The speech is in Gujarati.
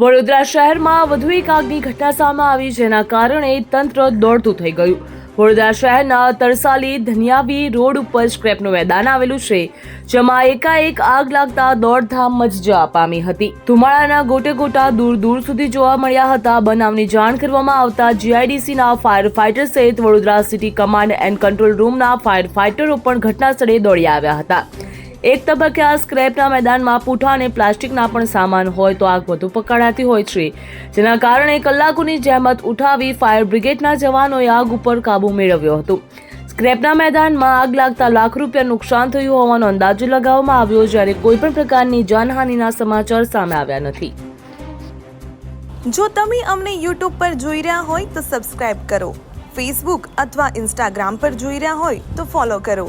વડોદરા શહેરમાં વધુ એક આગની ઘટના સામે આવી જેના કારણે તંત્ર દોડતું થઈ ગયું. વડોદરા શહેરના તરસાલી ધનિયાવી રોડ ઉપર સ્ક્રેપનું મેદાન આવેલું છે, જેમાં એકાએક આગ લાગતા દોડધામ મચજા પામી હતી. ધુમાડાના ગોટે ગોટા દૂર દૂર સુધી જોવા મળ્યા હતા. બનાવની જાણ કરવામાં આવતા જીઆઈડીસીના ફાયર ફાઇટર સહિત Vadodara city command and control રૂમના ફાયર ફાઇટરો પણ ઘટના સ્થળે દોડી આવ્યા હતા. એક તબક્કે આ સ્ક્રેપના મેદાનમાં પૂઠા અને પ્લાસ્ટિકના પણ સામાન હોય તો આગ વધુ પકડાતી હોય છે. જેના કારણે કલાકોની જહેમત ઉઠાવી ફાયર બ્રિગેડના જવાનોએ આગ ઉપર કાબુ મેળવ્યો હતો. સ્ક્રેપના મેદાનમાં આગ લાગતા લાખ રૂપિયા નુકસાન થયું હોવાનો અંદાજો લગાવવામાં આવ્યો જ્યારે કોઈપણ પ્રકારની જાનહાનિના સમાચાર સામે આવ્યા નથી. જો તમે અમને યુટ્યુબ પર જોઈ રહ્યા હોય તો સબસ્ક્રાઇબ કરો. ફેસબુક અથવા ઇન્સ્ટાગ્રામ પર જોઈ રહ્યા હોય તો ફોલો કરો.